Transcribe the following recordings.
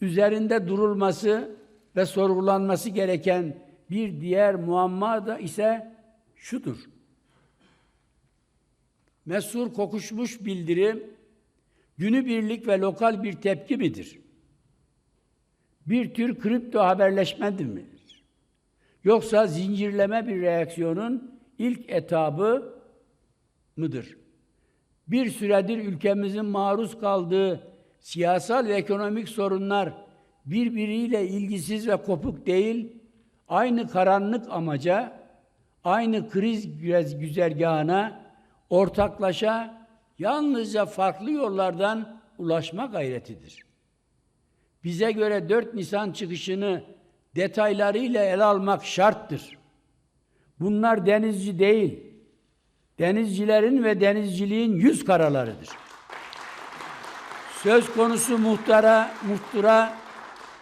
üzerinde durulması ve sorgulanması gereken bir diğer muamma da ise şudur. Mesur kokuşmuş bildirim günübirlik ve lokal bir tepki midir? Bir tür kripto haberleşmedir mi? Yoksa zincirleme bir reaksiyonun ilk etabı mıdır? Bir süredir ülkemizin maruz kaldığı siyasal ve ekonomik sorunlar birbiriyle ilgisiz ve kopuk değil, aynı karanlık amaca, aynı kriz güzergahına ortaklaşa yalnızca farklı yollardan ulaşma gayretidir. Bize göre 4 Nisan çıkışını detaylarıyla ele almak şarttır. Bunlar denizci değil, denizcilerin ve denizciliğin yüz karalarıdır. Söz konusu muhtara, muhtıra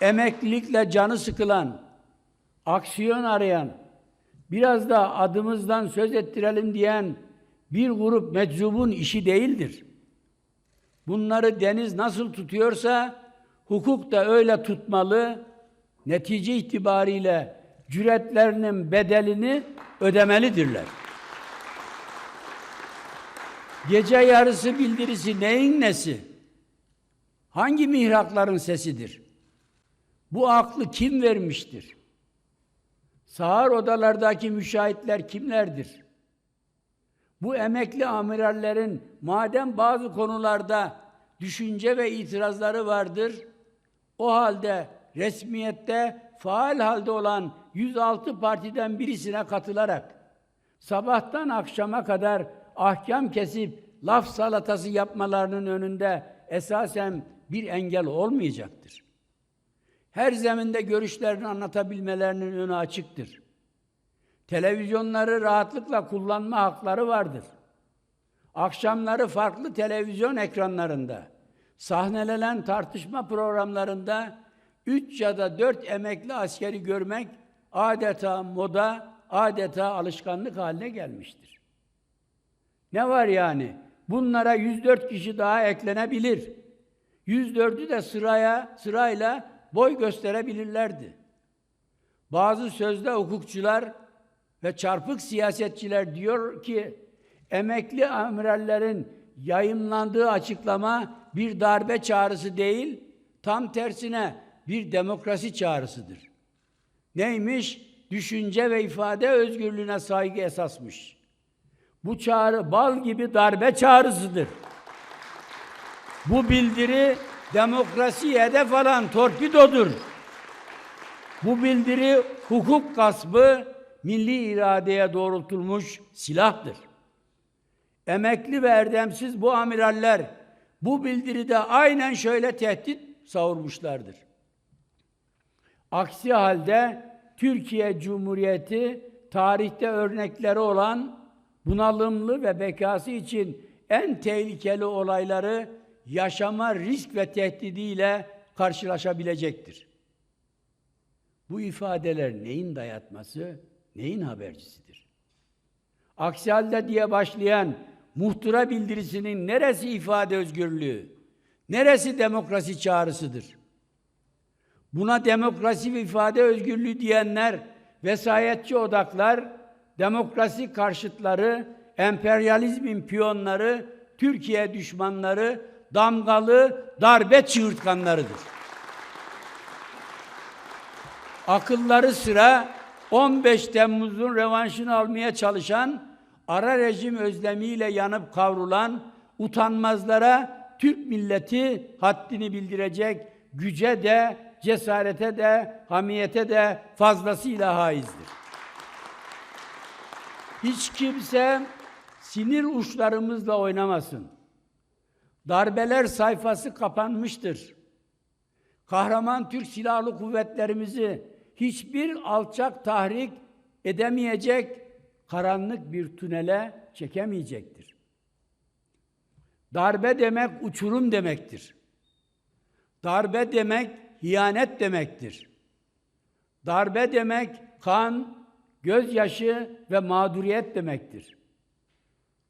emeklilikle canı sıkılan, aksiyon arayan, biraz da adımızdan söz ettirelim diyen bir grup meczubun işi değildir. Bunları deniz nasıl tutuyorsa hukuk da öyle tutmalı, netice itibariyle cüretlerinin bedelini ödemelidirler. Gece yarısı bildirisi neyin nesi? Hangi mihrakların sesidir? Bu aklı kim vermiştir? Sağır odalardaki müşahitler kimlerdir? Bu emekli amirallerin madem bazı konularda düşünce ve itirazları vardır, o halde resmiyette faal halde olan 106 partiden birisine katılarak sabahtan akşama kadar ahkam kesip laf salatası yapmalarının önünde esasen bir engel olmayacaktır. Her zeminde görüşlerini anlatabilmelerinin önü açıktır. Televizyonları rahatlıkla kullanma hakları vardır. Akşamları farklı televizyon ekranlarında, sahnelenen tartışma programlarında üç ya da dört emekli askeri görmek adeta moda, adeta alışkanlık haline gelmiştir. Ne var yani? Bunlara 104 kişi daha eklenebilir. 104'ü de sıraya sırayla boy gösterebilirlerdi. Bazı sözde hukukçular ve çarpık siyasetçiler diyor ki emekli amirallerin yayınlandığı açıklama bir darbe çağrısı değil, tam tersine bir demokrasi çağrısıdır. Neymiş? Düşünce ve ifade özgürlüğüne saygı esasmış. Bu çağrı bal gibi darbe çağrısıdır. Bu bildiri demokrasiye hedef alan torpidodur. Bu bildiri hukuk gaspı, milli iradeye doğrultulmuş silahtır. Emekli ve erdemsiz bu amiraller bu bildiride aynen şöyle tehdit savurmuşlardır. Aksi halde Türkiye Cumhuriyeti tarihte örnekleri olan bunalımlı ve bekası için en tehlikeli olayları yaşama risk ve tehdidiyle karşılaşabilecektir. Bu ifadeler neyin dayatması, neyin habercisidir? Aksi halde diye başlayan muhtıra bildirisinin neresi ifade özgürlüğü, neresi demokrasi çağrısıdır? Buna demokrasi ve ifade özgürlüğü diyenler, vesayetçi odaklar, demokrasi karşıtları, emperyalizmin piyonları, Türkiye düşmanları, damgalı darbe çığırtkanlarıdır. Akılları sıra 15 Temmuz'un revanşını almaya çalışan, ara rejim özlemiyle yanıp kavrulan utanmazlara Türk milleti haddini bildirecek güce de, cesarete de, hamiyete de fazlasıyla haizdir. Hiç kimse sinir uçlarımızla oynamasın. Darbeler sayfası kapanmıştır. Kahraman Türk Silahlı Kuvvetlerimizi hiçbir alçak tahrik edemeyecek, karanlık bir tünele çekemeyecektir. Darbe demek uçurum demektir. Darbe demek hiyanet demektir. Darbe demek kan, gözyaşı ve mağduriyet demektir.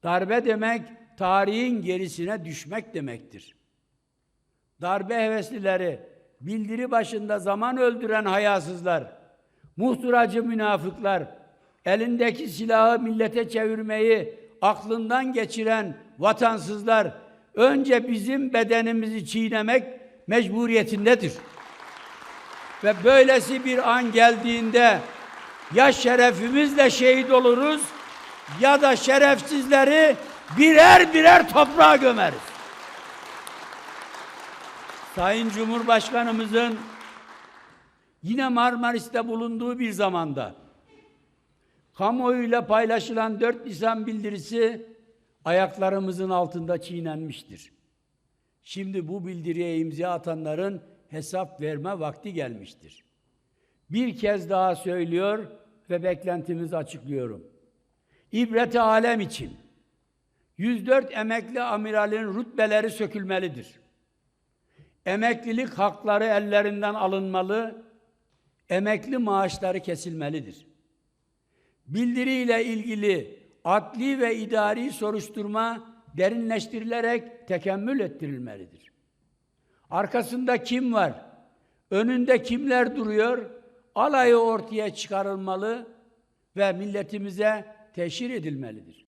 Darbe demek tarihin gerisine düşmek demektir. Darbe heveslileri bildiri başında zaman öldüren hayasızlar, muhtıracı münafıklar, elindeki silahı millete çevirmeyi aklından geçiren vatansızlar önce bizim bedenimizi çiğnemek mecburiyetindedir. Ve böylesi bir an geldiğinde ya şerefimizle şehit oluruz ya da şerefsizleri birer birer toprağa gömeriz. Sayın Cumhurbaşkanımızın yine Marmaris'te bulunduğu bir zamanda kamuoyuyla paylaşılan 4 Nisan bildirisi ayaklarımızın altında çiğnenmiştir. Şimdi bu bildiriye imza atanların hesap verme vakti gelmiştir. Bir kez daha söylüyor ve beklentimizi açıklıyorum. İbreti alem için 104 emekli amiralin rütbeleri sökülmelidir. Emeklilik hakları ellerinden alınmalı, emekli maaşları kesilmelidir. Bildiriyle ilgili adli ve idari soruşturma derinleştirilerek tekemmül ettirilmelidir. Arkasında kim var? Önünde kimler duruyor? Alayı ortaya çıkarılmalı ve milletimize teşhir edilmelidir.